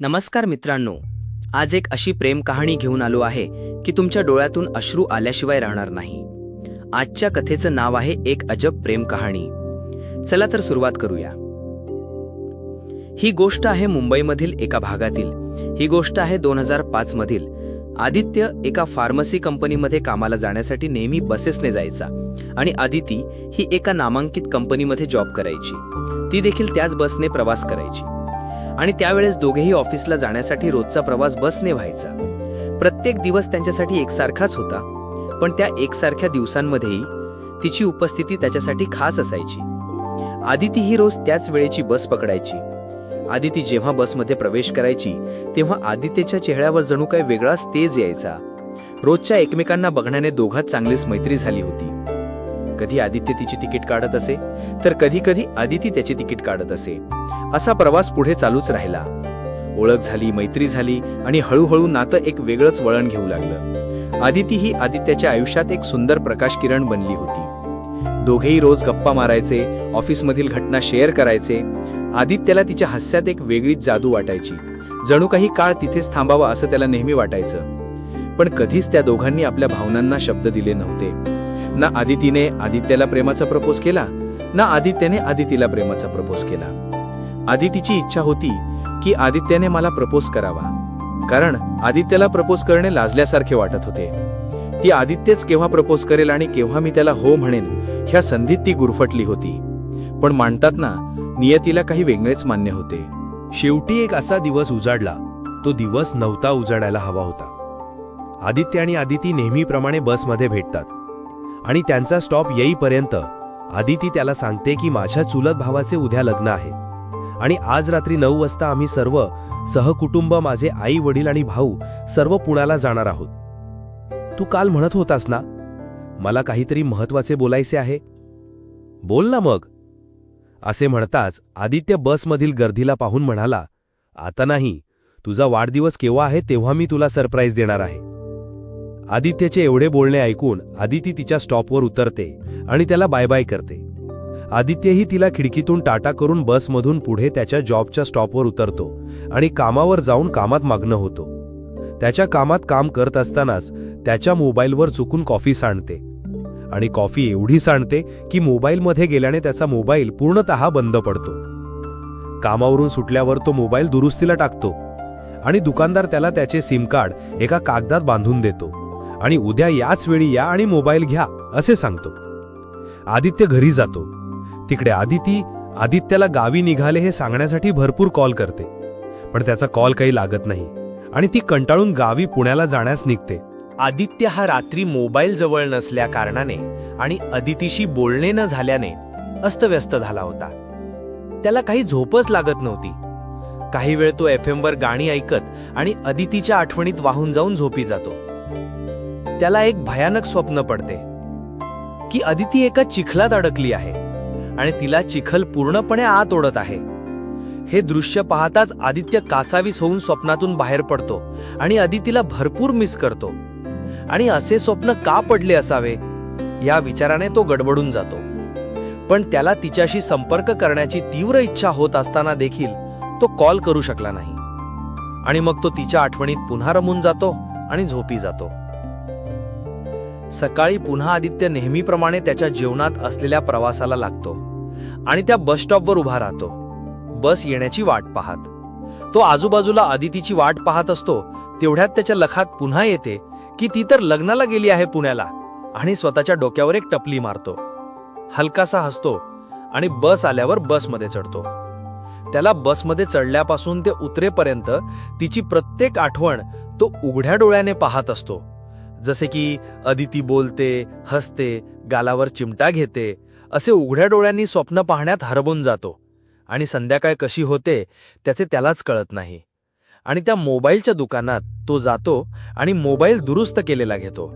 नमस्कार मित्रांनो आज एक अशी प्रेम कहाणी घेऊन आलो आहे की तुमच्या डोळ्यातून अश्रू आल्याशिवाय राहणार नाही. आजच्या कथेचं नाव आहे एक अजब प्रेम कहाणी. चला तर सुरुवात करूया. ही गोष्ट आहे मुंबईमधील एका भागातील. ही गोष्ट आहे दोन हजार पाच मधील. आदित्य एका फार्मसी कंपनीमध्ये कामाला जाण्यासाठी नेहमी बसेसने जायचा आणि आदिती ही एका नामांकित कंपनीमध्ये जॉब करायची. ती देखील त्याच बसने प्रवास करायची. आणि त्यावेळेस दोघेही ऑफिसला जाण्यासाठी रोजचा प्रवास बसने व्हायचा. प्रत्येक दिवस त्यांच्यासाठी एकसारखाच होता पण त्या एकसारख्या दिवसांमध्येही तिची उपस्थिती त्याच्यासाठी खास असायची. आदिती ही रोज त्याच वेळेची बस पकडायची. आदिती जेव्हा बसमध्ये प्रवेश करायची तेव्हा आदित्यच्या चेहऱ्यावर जणू काही वेगळाच तेज यायचा. रोजच्या एकमेकांना बघण्याने दोघात चांगलीच मैत्री झाली होती. कधी आदित्य तिची तिकीट काढत असे तर कधी कधी आदिती त्याची तिकीट काढत असे. असा प्रवास पुढे चालूच राहिला. ओळख झाली मैत्री झाली आणि हळूहळू नातं एक वेगळंच वळण घेऊ लागलं. आदिती ही आदित्याच्या आयुष्यात एक सुंदर प्रकाश किरण बनली होती. दोघेही रोज गप्पा मारायचे ऑफिसमधील घटना शेअर करायचे. आदित्याला तिच्या हास्यात एक वेगळीच जादू वाटायची. जणू काही काळ तिथेच थांबावा असं त्याला नेहमी वाटायचं. पण कधीच त्या दोघांनी आपल्या भावनांना शब्द दिले नव्हते. ना आदितीने आदित्याला प्रेमाचा प्रपोज केला ना आदित्याने आदितीला प्रेमाचा प्रपोज केला. आदितीची इच्छा होती की आदित्याने मला प्रपोज करावा कारण आदित्यला प्रपोज करणे लाजल्यासारखे वाटत होते. ती आदित्यच केव्हा प्रपोज करेल आणि केव्हा मी त्याला हो म्हणेन ह्या संधीत ती गुरफटली होती. पण मांडतात ना नियतीला काही वेगळेच मान्य होते. शेवटी एक असा दिवस उजाडला तो दिवस नव्हता उजाडायला हवा होता. आदित्य आणि आदिती नेहमीप्रमाणे बसमध्ये भेटतात. आणि त्यांचा स्टॉप येईपर्यंत आदिती त्याला सांगते की माझ्या चुलत भावाचे उद्या लग्न आहे. आणि आज रात्री नऊ वाजता आम्ही सर्व सहकुटुंब माझे आई वडील आणि भाऊ सर्व पुण्याला जाणार आहोत. तू काल म्हणत होतास ना मला काहीतरी महत्त्वाचे बोलायचे आहे? बोल ना मग. असे म्हणताच आदित्य बसमधील गर्दीला पाहून म्हणाला आता नाही तुझा वाढदिवस केव्हा आहे तेव्हा मी तुला सरप्राईज देणार आहे. आदित्यचे एवढे बोलणे ऐकून आदिती तिच्या स्टॉपवर उतरते आणि त्याला बाय बाय करते. आदित्यही तिला खिडकीतून टाटा करून बसमधून पुढे त्याच्या जॉबच्या स्टॉपवर उतरतो आणि कामावर जाऊन कामात मागणं होतो. त्याच्या कामात काम करत असतानाच त्याच्या मोबाईलवर चुकून कॉफी सांडते. आणि कॉफी एवढी सांडते की मोबाईलमध्ये गेल्याने त्याचा मोबाईल पूर्णतः बंद पडतो. कामावरून सुटल्यावर तो मोबाईल दुरुस्तीला टाकतो आणि दुकानदार त्याला त्याचे सिम कार्ड एका कागदात बांधून देतो. आणि उद्या याच वेळी या आणि मोबाईल घ्या असे सांगतो. आदित्य घरी जातो. तिकडे आदिती आदित्यला गावी निघाले हे सांगण्यासाठी भरपूर कॉल करते. पण त्याचा कॉल काही लागत नाही आणि ती कंटाळून गावी पुण्याला जाण्यास निघते. आदित्य हा रात्री मोबाईल जवळ नसल्या कारणाने आणि अदितीशी बोलणे न झाल्याने अस्तव्यस्त झाला होता. त्याला काही झोपच लागत नव्हती. काही वेळ तो एफ वर गाणी ऐकत आणि अदितीच्या आठवणीत वाहून जाऊन झोपी जातो. त्याला एक भयानक स्वप्न पडते की अदिती एका चिखलात अडकली आहे आणि तिला चिखल पूर्णपणे आत ओढत आहे. हे दृश्य पाहताच आदित्य कासावीस होऊन स्वप्नातून बाहेर पडतो आणि अदितीला भरपूर मिस करतो. आणि असे स्वप्न का पडले असावे? या विचाराने तो गडबडून जातो. पण त्याला तिच्याशी संपर्क करण्याची तीव्र इच्छा होत असताना देखील तो कॉल करू शकला नाही. आणि मग तो तिच्या आठवणीत पुन्हा रमून जातो आणि झोपी जातो. सकाळी पुन्हा आदित्य नेहमीप्रमाणे त्याच्या जेवणात असलेल्या प्रवासाला लागतो आणि त्या बस स्टॉपवर उभा राहतो. बस येण्याची वाट पाहत. तो आजूबाजूला आदितीची वाट पाहत असतो तेवढ्यात त्याच्या लखात पुन्हा येते की ती तर लग्नाला गेली आहे पुण्याला आणि स्वतःच्या डोक्यावर एक टपली मारतो. हलकासा हसतो आणि बस आल्यावर बसमध्ये चढतो. त्याला बसमध्ये चढल्यापासून ते उतरेपर्यंत तिची प्रत्येक आठवण तो उघड्या डोळ्याने पाहत असतो. जसे की अदिती बोलते हसते गालावर चिमटा घेते असे उघड्या डोळ्यांनी स्वप्न पाहण्यात हरबून जातो. आणि संध्याकाळ कशी होते त्याचे त्यालाच कळत नाही. आणि त्या मोबाईलच्या दुकानात तो जातो आणि मोबाईल दुरुस्त केलेला घेतो.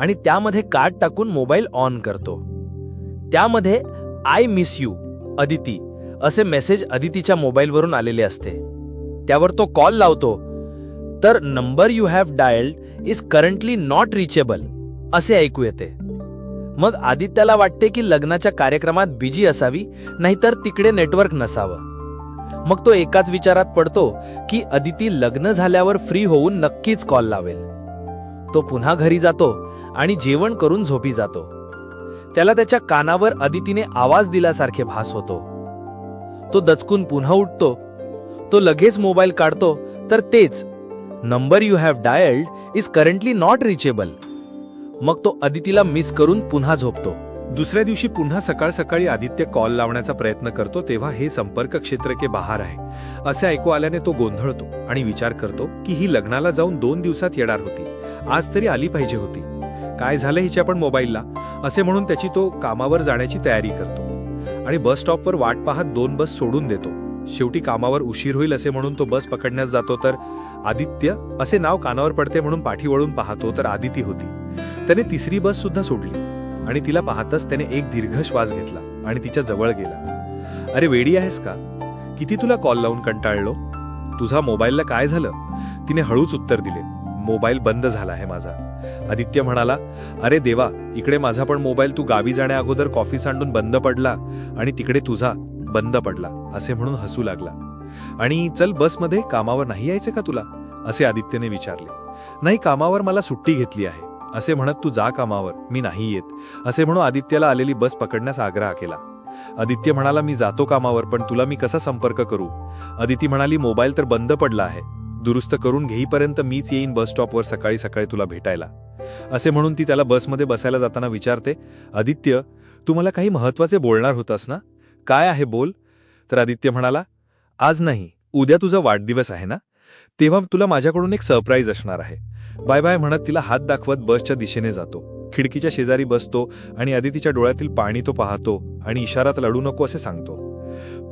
आणि त्यामध्ये कार्ड टाकून मोबाईल ऑन करतो. त्यामध्ये आय मिस यू अदिती असे मेसेज अदितीच्या मोबाईलवरून आलेले असते. त्यावर तो कॉल लावतो तर number you have dialled is currently not reachable असे ऐकू येते. मग आदित्याला वाटते की लग्नाच्या कार्यक्रमात बिजी असावी नाहीतर तिकडे नेटवर्क नसावं. मग तो एकाच विचारात पडतो की अदिती लग्न झाल्यावर फ्री होऊन नक्कीच कॉल लावेल. तो पुन्हा घरी जातो आणि जेवण करून झोपी जातो. त्याला त्याच्या कानावर अदितीने आवाज दिल्यासारखे भास होतो. तो दचकून पुन्हा उठतो. तो लगेच मोबाईल काढतो तर तेच number you have dialled is currently not reachable. मग तो अदितीला मिस करून पुन्हा झोपतो. दुसऱ्या दिवशी पुन्हा सकाळ सकाळी आदित्य कॉल लावण्याचा प्रयत्न करतो तेव्हा हे संपर्क क्षेत्र के बाहेर आहे. असे ऐकू आल्याने तो गोंधळतो आणि विचार करतो की ही लग्नाला जाऊन दोन दिवसात येणार होती. आज तरी आली पाहिजे होती. काय झालं हिच्या पण मोबाईलला? असे म्हणून त्याची तो कामावर जाण्याची तयारी करतो. आणि बस स्टॉपवर वाट पाहत दोन बस सोडून देतो. शेवटी कामावर उशीर होईल असे म्हणून तो बस पकडण्यास जातो तर आदित्य असे नाव कानावर पडते म्हणून पाठी वळून पाहतो तर आदिती होती. त्याने तिसरी बस सुद्धा सोडली आणि तिला पाहताच त्याने एक दीर्घ श्वास घेतला आणि तिच्या जवळ गेला. अरे वेडी आहेस का? किती तुला कॉल लावून कंटाळलो? तुझा मोबाईलला काय झालं? तिने हळूच उत्तर दिले मोबाईल बंद झाला आहे माझा. आदित्य म्हणाला अरे देवा इकडे माझा पण मोबाईल तू गावी जाण्या अगोदर कॉफी सांडून बंद पडला आणि तिकडे तुझा बंद पडला असे म्हणून हसू लागला. आणि चल बसमध्ये कामावर नाही यायचे का तुला? असे आदित्यने विचारले. नाही कामावर मला सुट्टी घेतली आहे. असे म्हणत तू जा कामावर मी नाही येत. असे म्हणून आदित्यला आलेली बस पकडण्यास आग्रह केला. आदित्य म्हणाला मी जातो कामावर पण तुला मी कसा संपर्क करू? अदिती म्हणाली मोबाईल तर बंद पडला आहे. दुरुस्त करून घेईपर्यंत मीच येईन बस स्टॉपवर सकाळी सकाळी तुला भेटायला. असे म्हणून ती त्याला बसमध्ये बसायला जाताना विचारते आदित्य तू मला काही महत्त्वाचे बोलणार होतास ना? काय आहे बोल? तर आदित्य म्हणाला आज नाही उद्या तुझा वाढदिवस आहे ना? तेव्हा तुला माझ्याकडून एक सरप्राईज असणार आहे. बाय बाय म्हणत तिला हात दाखवत बसच्या दिशेने जातो. खिडकीच्या शेजारी बसतो आणि आदितीच्या डोळ्यातील पाणी तो पाहतो आणि इशारात लढू नको असे सांगतो.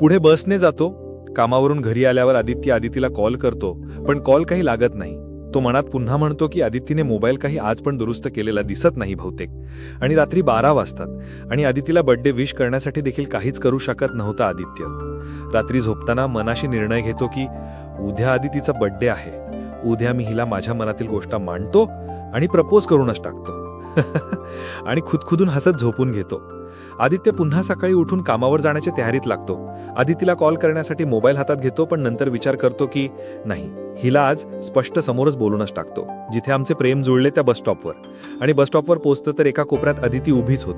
पुढे बसने जातो. कामावरून घरी आल्यावर आदित्य आदितीला कॉल करतो पण कॉल काही लागत नाही. तो मनात पुन्हा म्हणतो की आदितीने मोबाईल काही आज पण दुरुस्त केलेला दिसत नाही बहुतेक. आणि रात्री बारा वाजतात. आणि आदितीला बर्थडे विश करण्यासाठी देखील काहीच करू शकत नव्हता आदित्य. रात्री झोपताना मनाशी निर्णय घेतो की उद्या आदितीचा बर्थडे आहे. उद्या मी हिला माझ्या मनातील गोष्ट मांडतो आणि प्रपोज करूनच टाकतो. आणि खुदखुदून हसत झोपून घेतो. आदित्य पुन्हा सकाळी उठून कामावर जाण्याच्या तयारीत लागतो. आदितीला कॉल करण्यासाठी मोबाईल हातात घेतो पण नंतर विचार करतो की नाही हिला आज स्पष्ट समोरच बोलूनच टाकतो. जिथे आमचे प्रेम जुळले त्या बस स्टॉपवर. आणि बस स्टॉपवर तर एका कोपऱ्यात अदिती उभीच होत.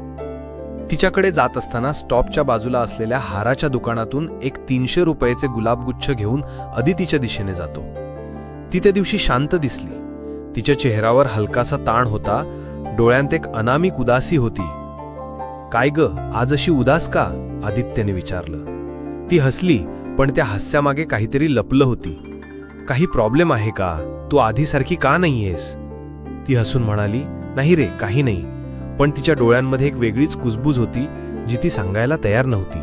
तिच्याकडे जात असताना स्टॉपच्या बाजूला असलेल्या हाराच्या दुकानातून एक तीनशे रुपयाचे गुलाबगुच्छ घेऊन अदितीच्या दिशेने जातो. ती त्या दिवशी शांत दिसली. तिच्या चेहऱ्यावर हलकासा ताण होता. डोळ्यांत एक अनामिक उदासी होती. काय ग? आज अशी उदास का? आदित्यने विचारलं. ती हसली पण त्या हास्यामागे काहीतरी लपलं होती. काही प्रॉब्लेम आहे का? तू आधीसारखी का नाहीयेस? ती हसून म्हणाली नाही रे काही नाही. पण तिच्या डोळ्यांमध्ये एक वेगळीच कुजबूज होती जी ती सांगायला तयार नव्हती.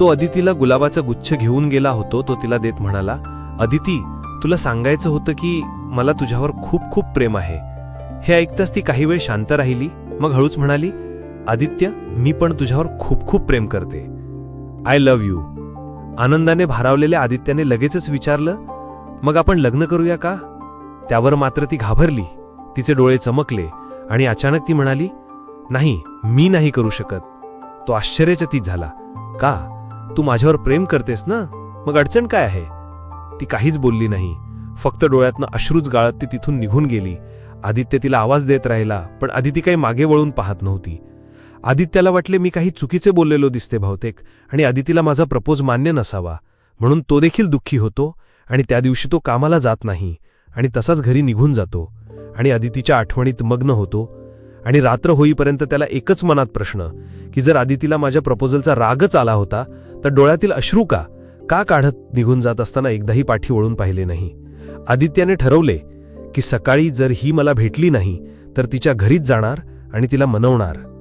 तो अदितीला गुलाबाचा गुच्छ घेऊन गेला होतो तो तिला देत म्हणाला अदिती तुला सांगायचं होतं की मला तुझ्यावर खूप खूप प्रेम आहे. हे ऐकताच ती काही वेळ शांत राहिली मग हळूच म्हणाली आदित्य मी पण तुझ्यावर खूप खूप प्रेम करते. आय लव्ह यू आनंदाने भारावलेल्या आदित्याने लगेचच विचारलं मग आपण लग्न करूया का? त्यावर मात्र ती घाबरली. तिचे डोळे चमकले आणि अचानक ती म्हणाली नाही मी नाही करू शकत. तो आश्चर्यचकित झाला का? तू माझ्यावर प्रेम करतेस ना? मग अडचण काय आहे? ती काहीच बोलली नाही. फक्त डोळ्यातनं अश्रूच गाळत ती तिथून निघून गेली. आदित्य तिला आवाज देत राहिला पण आदिती काही मागे वळून पाहत नव्हती. आदित्याला वाटले मी काही चुकीचे बोललेलो दिसते बहुतेक आणि आदितीला माझा प्रपोज मान्य नसावा म्हणून तो देखील दुःखी होतो आणि त्या दिवशी तो कामाला जात नाही आणि तसाच घरी निघून जातो आणि आदितीच्या आठवणीत मग्न होतो आणि रात्र होईपर्यंत त्याला एकच मनात प्रश्न की जर आदितीला माझ्या प्रपोजलचा रागच आला होता तर डोळ्यातील अश्रू का? का काढत निघून जात असताना एकदाही पाठी वळून पाहिले नाही? आदित्याने ठरवले की सकाळी जर ही मला भेटली नाही तर तिच्या घरीच जाणार आणि तिला मनवणार.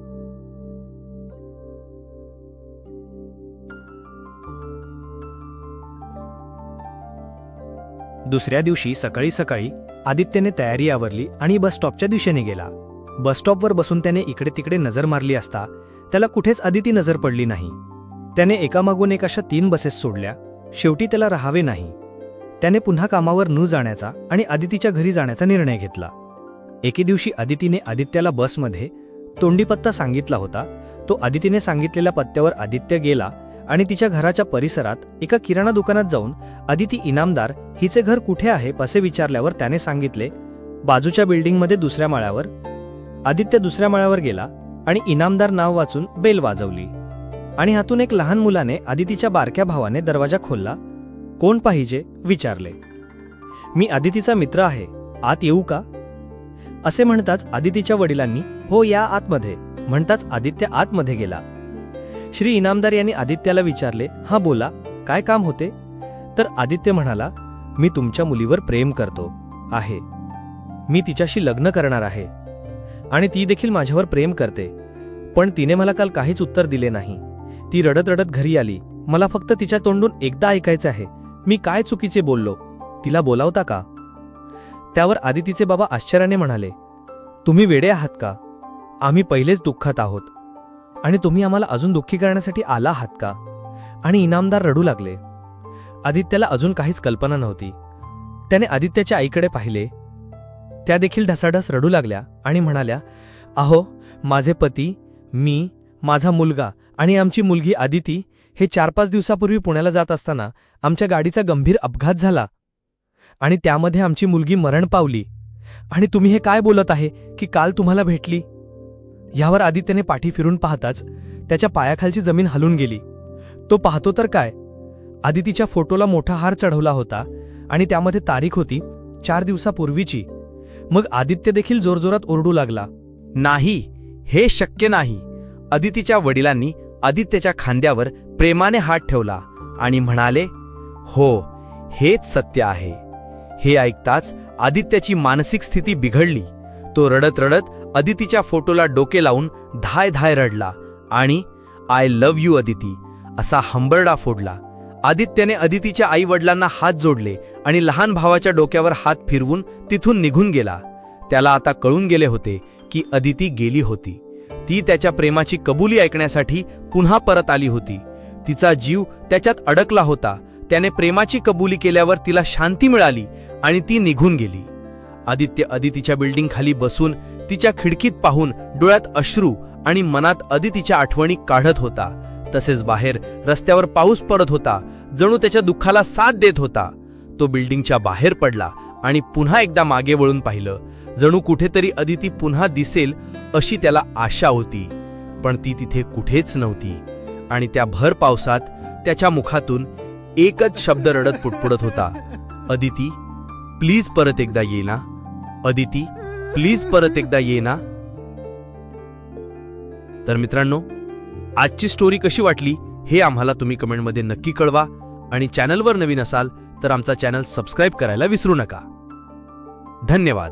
दुसऱ्या दिवशी सकाळी सकाळी आदित्यने तयारी आवरली आणि बस स्टॉपच्या दिशेने गेला. बसस्टॉपवर बसून त्याने इकडे तिकडे नजर मारली असता त्याला कुठेच आदिती नजर पडली नाही. त्याने एकामागून एक अशा तीन बसेस सोडल्या. शेवटी त्याला राहावे नाही. त्याने पुन्हा कामावर न जाण्याचा आणि आदितीच्या घरी जाण्याचा निर्णय घेतला. एके दिवशी आदितीने आदित्याला बसमध्ये तोंडी पत्ता सांगितला होता. तो आदितीने सांगितलेल्या पत्त्यावर आदित्य गेला आणि तिच्या घराच्या परिसरात एका किराणा दुकानात जाऊन अदिती इनामदार हिचे घर कुठे आहे असे विचारल्यावर त्याने सांगितले बाजूच्या बिल्डिंगमध्ये दुसऱ्या माळ्यावर. आदित्य दुसऱ्या माळ्यावर गेला आणि इनामदार नाव वाचून बेल वाजवली. आणि हातून एक लहान मुलाने आदितीच्या बारक्या भावाने दरवाजा खोलला. कोण पाहिजे? विचारले. मी आदितीचा मित्र आहे. आत येऊ का? असे म्हणताच आदितीच्या वडिलांनी हो या आतमध्ये. म्हणताच आदित्य आतमध्ये गेला. श्री इनामदार यांनी आदित्याला विचारले हा बोला काय काम होते? तर आदित्य म्हणाला मी तुमच्या मुलीवर प्रेम करतो आहे. मी तिच्याशी लग्न करणार आहे. आणि ती देखील माझ्यावर प्रेम करते. पण तिने मला काल काहीच उत्तर दिले नाही. ती रडत रडत घरी आली. मला फक्त तिच्या तोंडून एकदा ऐकायचं आहे. मी काय चुकीचे बोललो? तिला बोलावता का? त्यावर आदितीचे बाबा आश्चर्याने म्हणाले तुम्ही वेडे आहात का? आम्ही पहिलेच दुःखात आहोत. आणि तुम्ही आम्हाला अजून दुःखी करण्यासाठी आला आहात का? आणि इनामदार रडू लागले. आदित्याला अजून काहीच कल्पना नव्हती. त्याने आदित्याच्या आईकडे पाहिले. त्या देखील ढसाढस रडू लागल्या आणि म्हणाल्या अहो माझे पती मी माझा मुलगा आणि आमची मुलगी आदिती हे चार पाच दिवसापूर्वी पुण्याला जात असताना आमच्या गाडीचा गंभीर अपघात झाला. आणि त्यामध्ये आमची मुलगी मरण पावली. आणि तुम्ही हे काय बोलत आहे की काल तुम्हाला भेटली? यावर आदित्यने पाठी फिरून पाहताच त्याच्या पायाखालची जमीन हलून गेली. तो पाहतो तर काय? आदितीच्या फोटोला मोठा हार चढवला होता आणि त्यामध्ये तारीख होती चार दिवसापूर्वीची. मग आदित्य देखील जोरजोरात ओरडू लागला. नाही हे शक्य नाही. अदितीच्या वडिलांनी आदित्यच्या खांद्यावर प्रेमाने हात ठेवला आणि म्हणाले हो हेच सत्य आहे. हे ऐकताच आदित्याची मानसिक स्थिती बिघडली. तो रडत रडत अदितीच्या फोटोला डोके लावून धाय धाय रडला आणि आय लव्ह यू अदिती असा हंबरडा फोडला. आदित्यने अदितीच्या आई वडिलांना हात जोडले आणि लहान भावाच्या डोक्यावर हात फिरवून तिथून निघून गेला. त्याला आता कळून गेले होते की अदिती गेली होती. ती त्याच्या प्रेमाची कबुली ऐकण्यासाठी पुन्हा परत आली होती. तिचा जीव त्याच्यात अडकला होता. त्याने प्रेमाची कबुली केल्यावर तिला शांती मिळाली आणि ती निघून गेली. आदित्य अदितीच्या बिल्डिंग खाली बसून तिच्या खिडकीत पाहून डोळ्यात अश्रू आणि मनात अदितीच्या आठवणी काढत होता. तसेच बाहेर रस्त्यावर पाऊस पडत होता. जणू त्याच्या दुःखाला साथ देत होता. तो बिल्डिंगच्या बाहेर पडला आणि पुन्हा एकदा मागे वळून पाहिलं. जणू कुठेतरी अदिती पुन्हा दिसेल अशी त्याला आशा होती. पण ती तिथे कुठेच नव्हती. आणि त्या भर पावसात त्याच्या मुखातून एकच शब्द रडत पुटपुडत होता. अदिती प्लीज परत एकदा ये ना. अदिती प्लीज परत एकदा ये ना. तर मित्रांनो आजची स्टोरी कशी वाटली हे आम्हाला तुम्ही कमेंटमध्ये नक्की कळवा. आणि चॅनलवर नवीन असाल तर आमचा चॅनल सबस्क्राईब करायला विसरू नका. धन्यवाद.